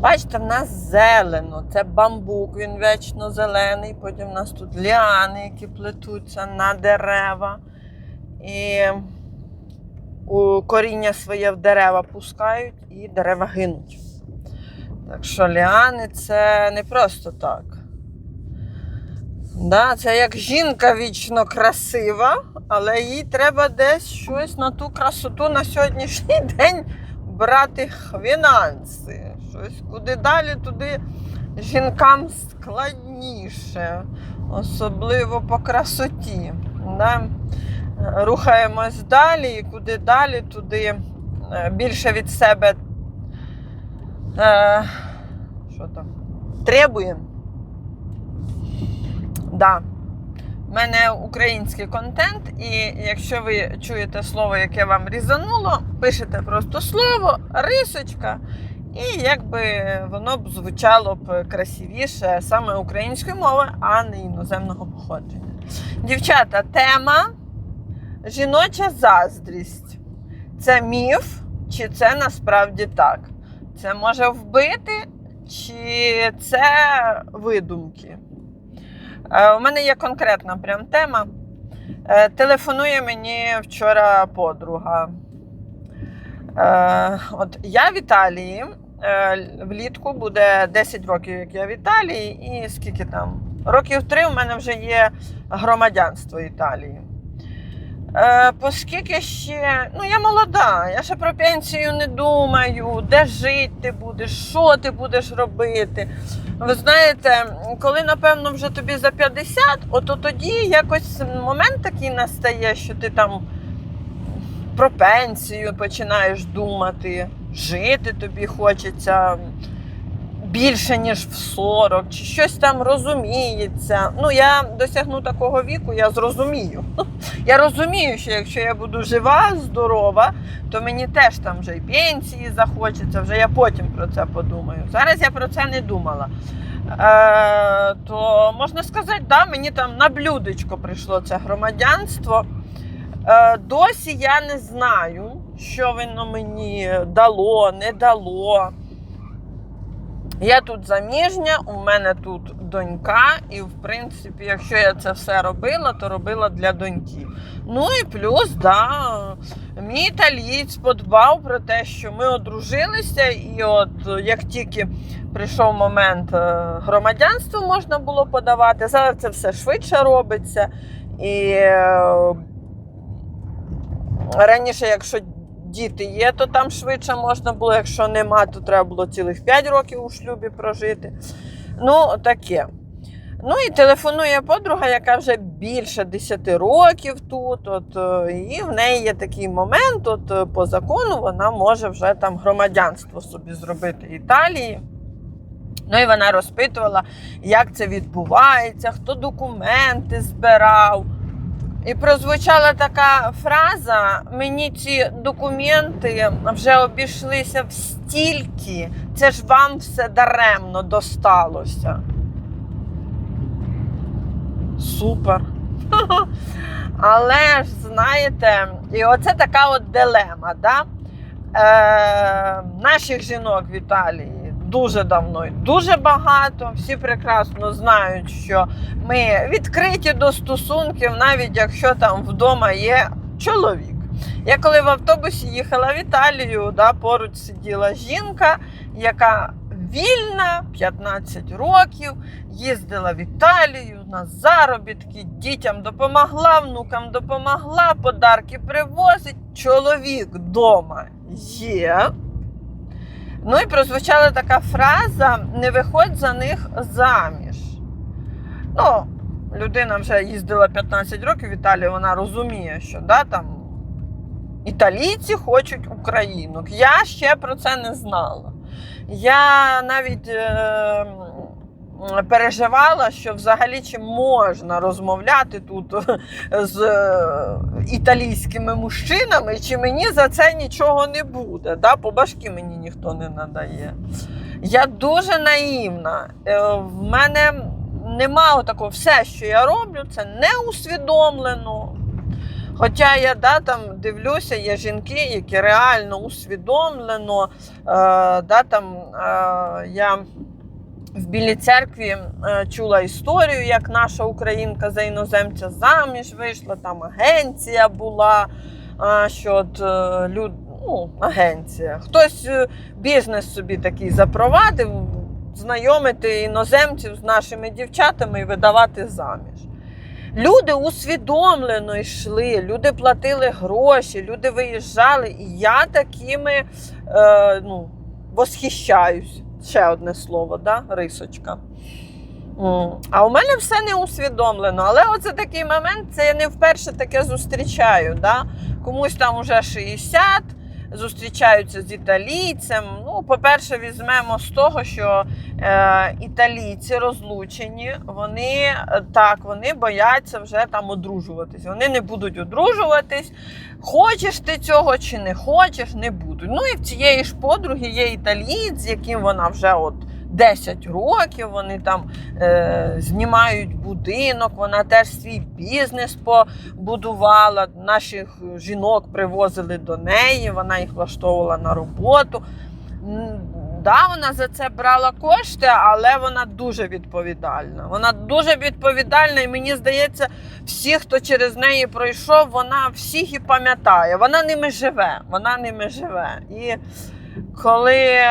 Бачите, в нас зелено, це бамбук, він вечно зелений. Потім в нас тут ліани, які плетуться на дерева. І коріння своє в дерева пускають і дерева гинуть. Так що ліани це не просто так. Да, це як жінка вічно красива, але їй треба десь щось на ту красоту на сьогоднішній день брати фінанси. Щось куди далі, туди жінкам складніше, особливо по красоті. Да? Рухаємось далі, і куди далі, туди е, більше від себе е, що там, требуємо. Да. У мене український контент, і якщо ви чуєте слово, яке вам різануло, пишете просто слово, рисочка, і якби воно б звучало б красивіше саме українською мовою, а не іноземного походження. Дівчата, тема жіноча заздрість. Це міф, чи це насправді так? Це може вбити, чи це видумки? Е, У мене є конкретна прям тема. Е, Телефонує мені вчора подруга. Е, От я в Італії. е, Влітку буде 10 років, як я в Італії, і скільки там? Років три у мене вже є громадянство Італії. Е, Оскільки ще, ну я молода, я ще про пенсію не думаю, де жити ти будеш, що ти будеш робити. Ви знаєте, коли напевно вже тобі за 50, ото тоді якось момент такий настає, що ти там про пенсію починаєш думати, жити тобі хочеться більше, ніж в 40, чи щось там розуміється. Ну, я досягну такого віку, я зрозумію. Я розумію, що якщо я буду жива, здорова, то мені теж там вже і пенсії захочеться, вже я потім про це подумаю. Зараз я про це не думала. Е, то можна сказати, да, мені там на блюдечко прийшло це громадянство. Е, досі я не знаю, що воно мені дало, не дало. Я тут заміжня, у мене тут донька, і в принципі, якщо я це все робила, то робила для доньки. Ну і плюс, да, мій італієць подбав про те, що ми одружилися, і от як тільки прийшов момент е, громадянства, можна було подавати. Зараз це все швидше робиться. І е, раніше, якщо діти є, то там швидше можна було. Якщо нема, то треба було цілих 5 років у шлюбі прожити. Ну, таке. Ну і телефонує подруга, яка вже більше 10 років тут. От, е, і в неї є такий момент, от е, по закону вона може вже там громадянство собі зробити Італії. Ну і вона розпитувала, як це відбувається, хто документи збирав. І прозвучала така фраза: мені ці документи вже обійшлися в стільки, це ж вам все даремно досталося. Супер. Але ж знаєте, і оце така от дилема. Да? Е, наших жінок в Італії дуже давно і дуже багато. Всі прекрасно знають, що ми відкриті до стосунків, навіть якщо там вдома є чоловік. Я коли в автобусі їхала в Італію, да, поруч сиділа жінка, яка вільна 15 років, їздила в Італію на заробітки, дітям допомогла, внукам допомогла, подарки привозить. Чоловік вдома є. Ну і прозвучала така фраза: не виходь за них заміж. Ну, людина вже їздила 15 років в Італію, вона розуміє, що да, там італійці хочуть українок. Я ще про це не знала. Я навіть е, переживала, що взагалі чи можна розмовляти тут з е, італійськими мужчинами, чи мені за це нічого не буде. Да? По башки мені ніхто не надає. Я дуже наївна. Е, В мене немає такого, все, що я роблю, це не усвідомлено. Хоча я да, там дивлюся, є жінки, які реально усвідомлено, е, да, там, е, я в Білій церкві е, чула історію, як наша українка за іноземця заміж вийшла, там агенція була, е, що от е, люд, ну, агенція. Хтось бізнес собі такий запровадив, знайомити іноземців з нашими дівчатами і видавати заміж. Люди усвідомлено йшли, люди платили гроші, люди виїжджали, і я такими е, ну, восхищаюсь. Ще одне слово, да? рисочка. А у мене все не усвідомлено. Але оце такий момент, це я не вперше таке зустрічаю. Да? Комусь там уже 60, зустрічаються з італійцем. Ну, по-перше, візьмемо з того, що е, італійці розлучені, вони е, так, вони бояться вже там одружуватись. Вони не будуть одружуватись. Хочеш ти цього чи не хочеш, не будуть. Ну і в цієї ж подруги є італієць, з яким вона вже от 10 років. Вони там е, знімають будинок, вона теж свій бізнес побудувала. Наших жінок привозили до неї, вона їх влаштовувала на роботу. Да, вона за це брала кошти, але вона дуже відповідальна. Вона дуже відповідальна, і мені здається, всі, хто через неї пройшов, вона всіх і пам'ятає. Вона ними живе. Вона ними живе. І коли е,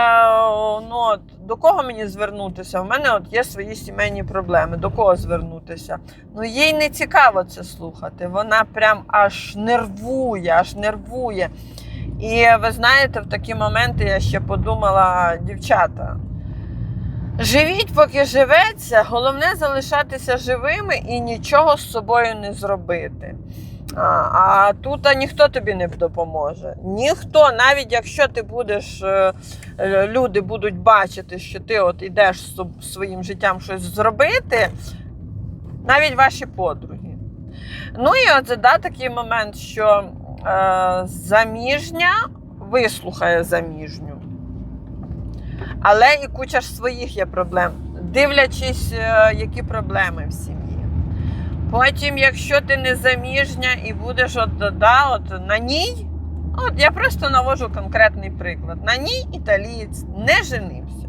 ну, до кого мені звернутися? У мене от є свої сімейні проблеми. До кого звернутися? Ну їй не цікаво це слухати. Вона прям аж нервує, аж нервує. І ви знаєте, в такі моменти я ще подумала, дівчата. Живіть, поки живеться, головне залишатися живими і нічого з собою не зробити. А, тут ніхто тобі не допоможе. Ніхто, навіть якщо ти будеш, е, е, люди будуть бачити, що ти от йдеш своїм життям щось зробити, навіть ваші подруги. Ну і от да, такий момент, що е, заміжня вислухає заміжню. Але і куча ж своїх є проблем, дивлячись, е, які проблеми в сім'ї. Потім, якщо ти не заміжня і будеш от, да, от на ній, от я просто навожу конкретний приклад. На ній італієць не женився.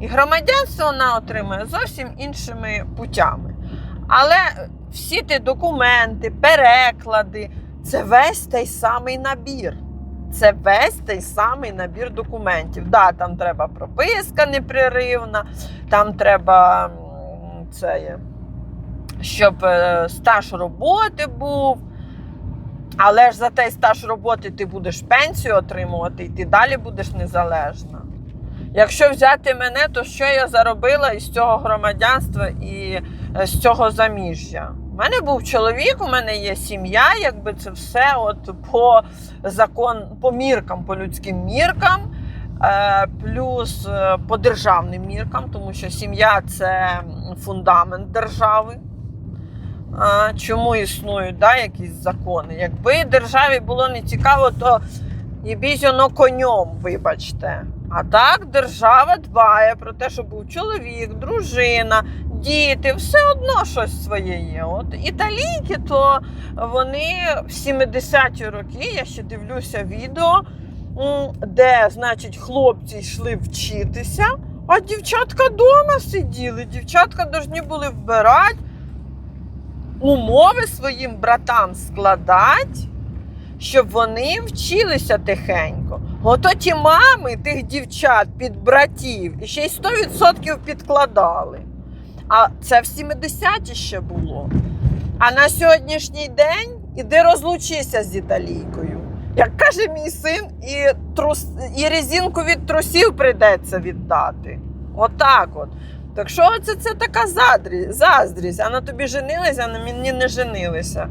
І громадянство вона отримує зовсім іншими путями. Але всі ті документи, переклади це весь той самий набір. Це весь той самий набір документів. Да, там треба прописка непреривна, там треба це є, щоб е, стаж роботи був. Але ж за той стаж роботи ти будеш пенсію отримувати, і ти далі будеш незалежна. Якщо взяти мене, то що я заробила із цього громадянства і е, з цього заміжжя? У мене був чоловік, у мене є сім'я, якби це все от по закон, по міркам, по людським міркам, е, плюс по державним міркам, тому що сім'я це фундамент держави. А, чому існують да, якісь закони? Якби державі було не цікаво, то і бізьоно конем, вибачте. А так держава дбає про те, щоб був чоловік, дружина, діти, все одно щось своє є. От італійки, то вони в 70-ті роки, я ще дивлюся відео, де, значить, хлопці йшли вчитися, а дівчатка вдома сиділи. Дівчатка повинні були вбирати, умови своїм братам складати, щоб вони вчилися тихенько. Ото ті мами тих дівчат під братів і ще й 100% підкладали. А це в 70-ті ще було. А на сьогоднішній день іди розлучися з італійкою. Як каже мій син, і, трус, і резинку від трусів прийдеться віддати. Отак от. Так що це, це така задрі, заздрість, а на тобі женилися, а на мені не женилися.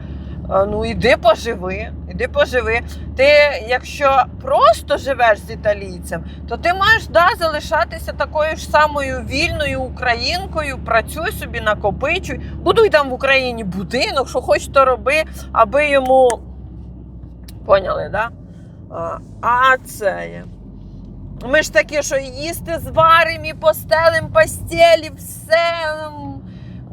А, Ну, іди поживи, іди поживи. Ти, якщо просто живеш з італійцем, то ти маєш да, залишатися такою ж самою вільною українкою, працюй собі, накопичуй, будуй там в Україні будинок, що хоч то роби, аби йому. Поняли, да? А, це є. Ми ж такі, що їсти зваримо, і постелим постелі, все.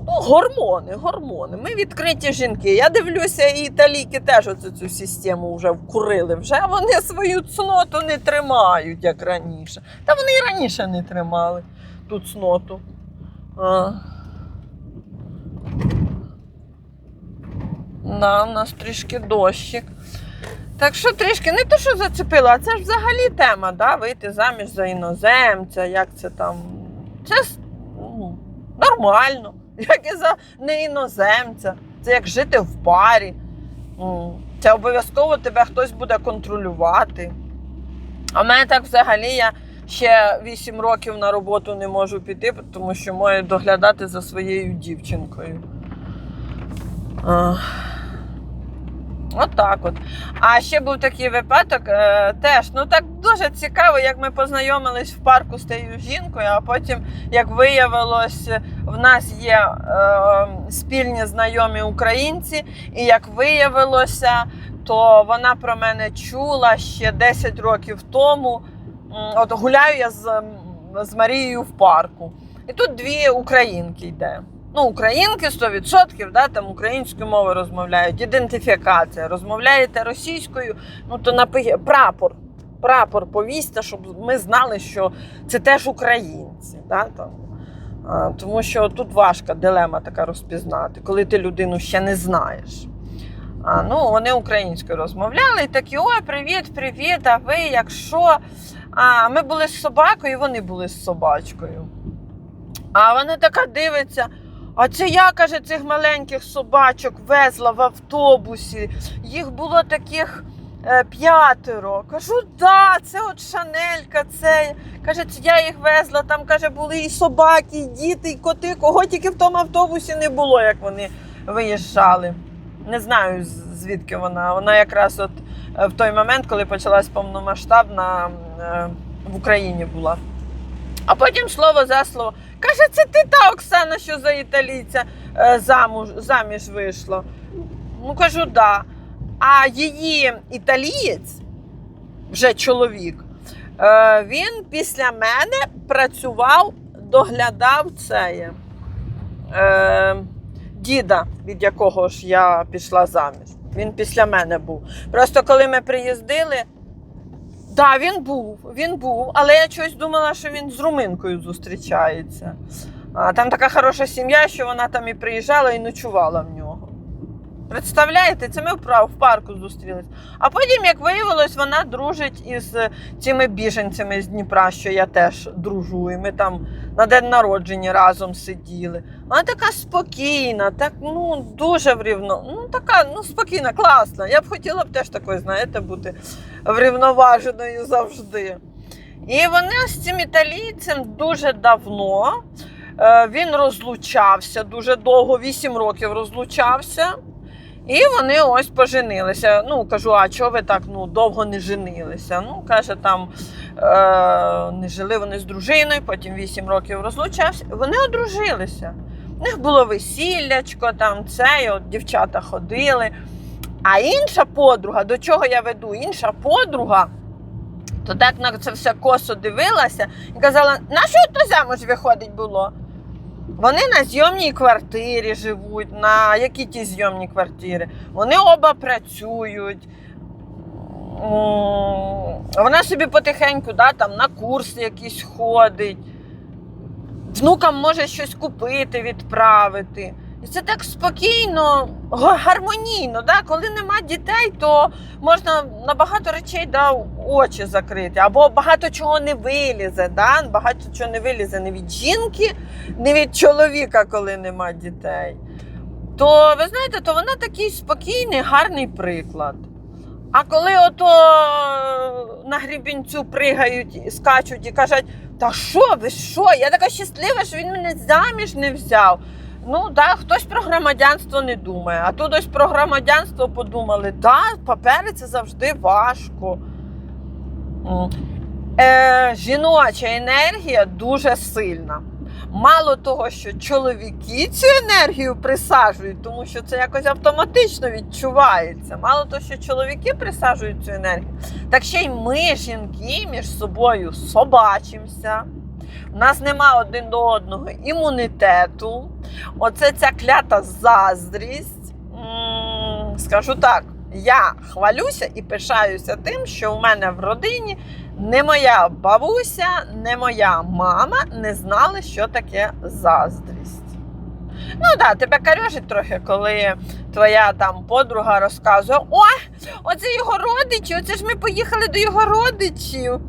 Ну, гормони, гормони. Ми відкриті жінки. Я дивлюся, і італійки теж оцю цю систему вже вкурили. Вже вони свою цноту не тримають, як раніше. Та вони і раніше не тримали ту цноту. А. Да, у нас трішки дощик. Так що трішки не то, що зацепило, а це ж взагалі тема, да? вийти заміж за іноземця, як це там. Це ну, нормально, як і за не іноземця. Це як жити в парі. Це обов'язково тебе хтось буде контролювати. А в мене так взагалі я ще 8 років на роботу не можу піти, тому що маю доглядати за своєю дівчинкою. А. Отак от. А ще був такий випадок, е, теж ну так дуже цікаво, як ми познайомились в парку з тією жінкою, а потім, як виявилось, в нас є е, спільні знайомі українці, і як виявилося, то вона про мене чула ще 10 років тому. От гуляю я з, з Марією в парку. І тут дві українки йде. Ну, українки 100%, да, там українською мовою розмовляють, ідентифікація. Розмовляєте російською, ну то напи... прапор. Прапор повісьте, щоб ми знали, що це теж українці. Да, там. А, тому що тут важка дилема така розпізнати, коли ти людину ще не знаєш. А, ну, вони українською розмовляли і такі: ой, привіт, привіт, а ви якщо. А ми були з собакою, і вони були з собачкою. А вона така дивиться. А це я, каже, цих маленьких собачок везла в автобусі. Їх було таких е, п'ятеро. Кажу, да, це от Шанелька, це. Каже, це я їх везла. Там каже, були і собаки, і діти, і коти. Кого тільки в тому автобусі не було, як вони виїжджали. Не знаю, звідки вона. Вона якраз от е, в той момент, коли почалась повномасштабна е, в Україні була. А потім слово за слово. Каже, це ти та Оксана, що за італійця е, замуж, заміж вийшла. Ну, кажу, да. А її італієць, вже чоловік, е, він після мене працював, доглядав це е, діда, від якого ж я пішла заміж. Він після мене був. Просто коли ми приїздили, так, він був, він був, але я щось думала, що він з руминкою зустрічається. А, там така хороша сім'я, що вона там і приїжджала і ночувала в нього. Представляєте, це ми в парку зустрілись. А потім, як виявилось, вона дружить із цими біженцями з Дніпра, що я теж дружу. І ми там на день народження разом сиділи. Вона така спокійна, так ну дуже врівно. Ну така ну спокійна, класна. Я б хотіла б теж такою, знаєте, бути врівноваженою завжди. І вони з цим італійцем дуже давно. е, Він розлучався дуже довго, 8 років розлучався. І вони ось поженилися. Ну, кажу, а чого ви так ну, довго не женилися? Ну, каже, там е, не жили вони з дружиною, потім 8 років розлучався. Вони одружилися. У них було весіллячко, там це, і от дівчата ходили. А інша подруга, до чого я веду? Інша подруга, то так на це все косо дивилася і казала, на що то замуж виходить було? Вони на зйомній квартирі живуть. На які ті зйомні квартири? Вони оба працюють. Вона собі потихеньку да, там, на курси якісь ходить. Внукам може щось купити, відправити. Це так спокійно, гармонійно. Да? Коли нема дітей, то можна на багато речей да, очі закрити, або багато чого не вилізе. Да? Багато чого не вилізе не від жінки, не від чоловіка, коли нема дітей. То ви знаєте, то вона такий спокійний, гарний приклад. А коли ото на грібінцю пригають, скачуть і кажуть, та що ви що? Я така щаслива, що він мене заміж не взяв. Ну так, хтось про громадянство не думає, а тут ось про громадянство подумали, так, папери це завжди важко. Е, жіноча енергія дуже сильна. Мало того, що чоловіки цю енергію присаджують, тому що це якось автоматично відчувається. Мало того, що чоловіки присаджують цю енергію, так ще й ми, жінки, між собою собачимося. У нас нема один до одного імунітету. Оце ця клята заздрість. Скажу так, я хвалюся і пишаюся тим, що у мене в родині не моя бабуся, не моя мама не знали, що таке заздрість. Ну так, да, тебе карьожить трохи, коли твоя там подруга розказує: ой, оце його родичі, оце ж ми поїхали до його родичів.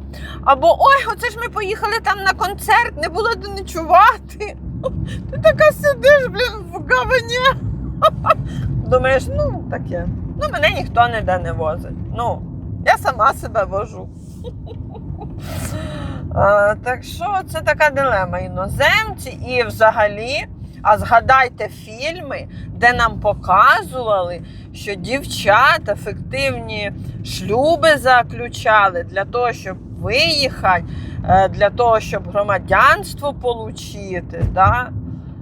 Або ой, оце ж ми поїхали там на концерт, не було де ночувати. Ти така сидиш, блін, в говні. Думаєш, ну таке. Ну, мене ніхто ніде не возить. Ну, я сама себе вожу. А, так що це така дилема іноземці і взагалі. А згадайте фільми, де нам показували, що дівчата фіктивні шлюби заключали для того, щоб виїхати, е, для того, щоб громадянство отримати. Да?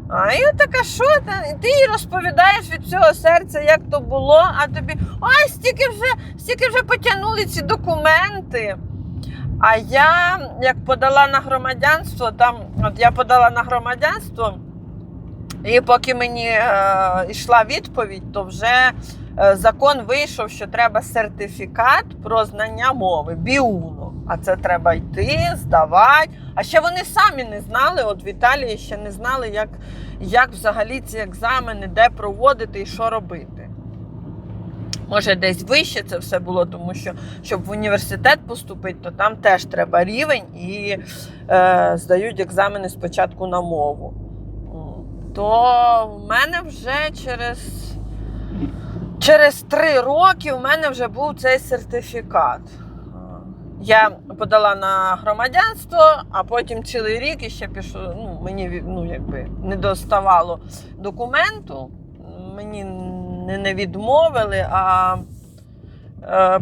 А і така, що там? Ти їй розповідаєш від всього серця, як то було, а тобі ой, стільки вже, стільки вже потягнули ці документи. А я, як подала на громадянство, там, от я подала на громадянство. І поки мені е, йшла відповідь, то вже е, закон вийшов, що треба сертифікат про знання мови, біуно. А це треба йти, здавати. А ще вони самі не знали, от в Італії ще не знали, як, як взагалі ці екзамени, де проводити і що робити. Може, десь вище це все було, тому що щоб в університет поступити, то там теж треба рівень і е, здають екзамени спочатку на мову то в мене вже через через три роки в мене вже був цей сертифікат. Я подала на громадянство, а потім цілий рік іще пішло. Ну, мені ну, якби не доставало документу, мені не, відмовили, а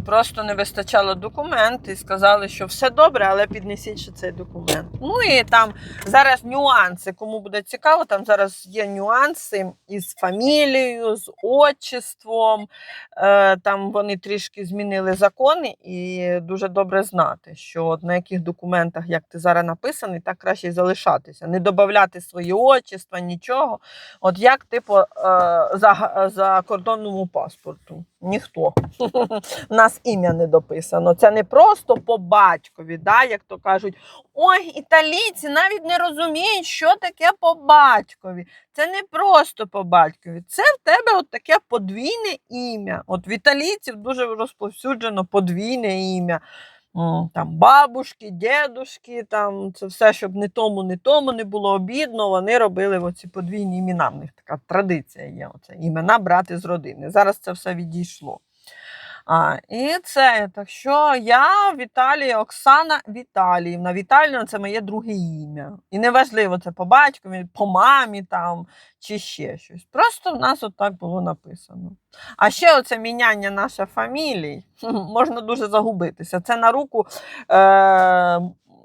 просто не вистачало документів і сказали, що все добре, але піднесіть ще цей документ. Ну і там зараз нюанси, кому буде цікаво, там зараз є нюанси із фамілією, з отчеством. Е, там вони трішки змінили закони, і дуже добре знати, що на яких документах, як ти зараз написаний, так краще залишатися, не додати свої отчества, нічого. От як типу е, за, за кордонному паспорту. Ніхто. У нас ім'я не дописано. Це не просто по батькові, да, як то кажуть, ой, італійці навіть не розуміють, що таке по батькові. Це не просто по батькові. Це в тебе от таке подвійне ім'я. От в італійців дуже розповсюджено подвійне ім'я. Там бабушки, дедушки, там це все, щоб не тому, не тому не було обідно. Вони робили оці подвійні імена. В них така традиція є. Оце імена брати з родини. Зараз це все відійшло. А, і це так що я Віталія Оксана Віталіївна. Віталіївна це моє друге ім'я. І неважливо, це по батькові, по мамі там чи ще щось. Просто в нас отак було написано. А ще оце міняння наших фамілій можна дуже загубитися. Це на руку е,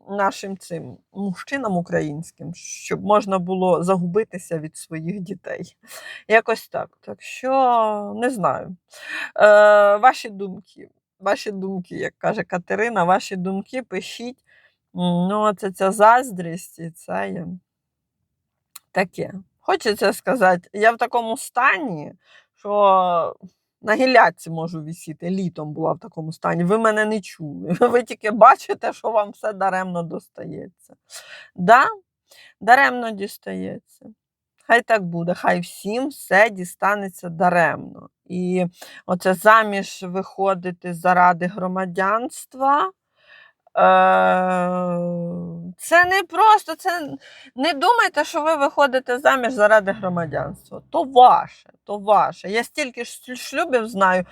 нашим цим мужчинам українським, щоб можна було загубитися від своїх дітей. Якось так. Так що не знаю. Е, Ваші думки. Ваші думки, як каже Катерина, ваші думки пишіть. Ну, це ця заздрість і це є таке. Хочеться сказати, я в такому стані, що на гілляці можу вісіти. Літом була в такому стані. Ви мене не чули. Ви тільки бачите, що вам все даремно достається. Да, даремно дістається. Хай так буде, хай всім все дістанеться даремно. І оце заміж виходити заради громадянства. Е, Це не просто, це не думайте, що ви виходите заміж заради громадянства. То ваше, то ваше. Я стільки шлюбів знаю.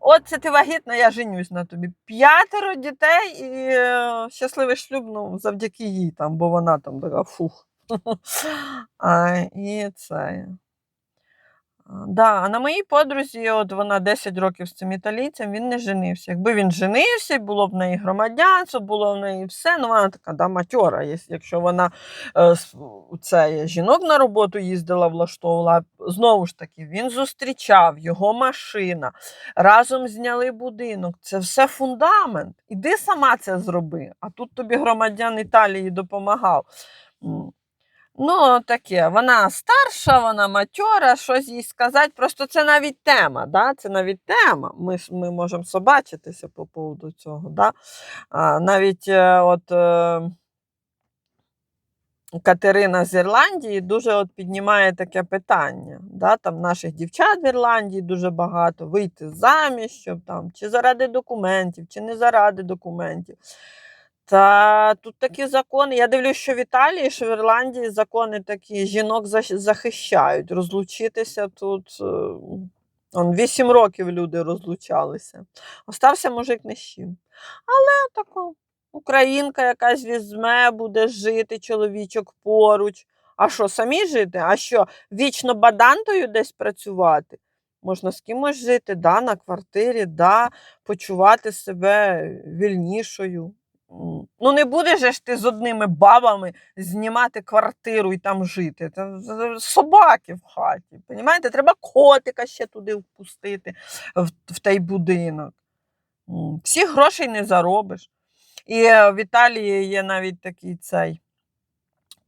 От це ти вагітна, я женюсь на тобі. П'ятеро дітей і е, щасливий шлюб ну, завдяки їй, там, бо вона там така фух. А, і це. А, Да, а на моїй подрузі, от вона 10 років з цим італійцем, він не женився. Якби він женився, було в неї громадянство, було в неї все. Ну, вона така да, матьора. Якщо вона е, це, жінок на роботу їздила, влаштовувала, знову ж таки, він зустрічав, його машина, разом зняли будинок. Це все фундамент. Іди сама це зроби. А тут тобі громадян Італії допомагав. Ну, таке, вона старша, вона матьора, щось їй сказати. Просто це навіть тема. Да? Це навіть тема. Ми, ми можемо собачитися по поводу цього. Да? А, навіть е, от, е, Катерина з Ірландії дуже от піднімає таке питання. Да? Там наших дівчат в Ірландії дуже багато, вийти заміж, щоб там, чи заради документів, чи не заради документів. Та тут такі закони. Я дивлюсь, що в Італії, що в Ірландії закони такі жінок захищають. Розлучитися тут. е, Он 8 років люди розлучалися. Остався мужик не з чим. Але тако, українка якась візьме, буде жити, чоловічок поруч. А що, самі жити? А що, вічно бадантою десь працювати? Можна з кимось жити, да, на квартирі, да, почувати себе вільнішою. Ну, не будеш ж ти з одними бабами знімати квартиру і там жити. Та собаки в хаті. Понімаєте? Треба котика ще туди впустити в, в той будинок. Всіх грошей не заробиш. І е, в Італії є навіть такий цей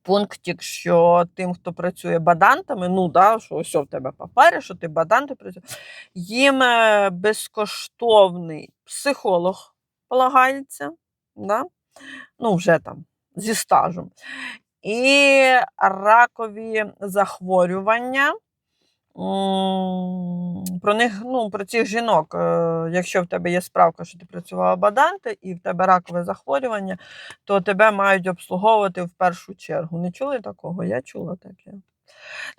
пунктик, що тим, хто працює бадантами, ну да, що ось в тебе папери, що ти баданти працюєш, їм е, безкоштовний психолог полагається, да? ну вже там зі стажем. І ракові захворювання. Про них, ну, про цих жінок, е, якщо в тебе є справка, що ти працювала баданти, і в тебе ракове захворювання, то тебе мають обслуговувати в першу чергу. Не чули такого? Я чула таке.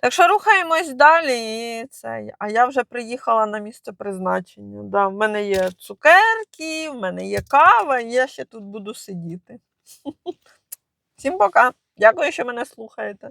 Так що рухаємось далі. І це. А я вже приїхала на місце призначення. Да, в мене є цукерки, в мене є кава, і я ще тут буду сидіти. Всім пока. Дякую, що мене слухаєте.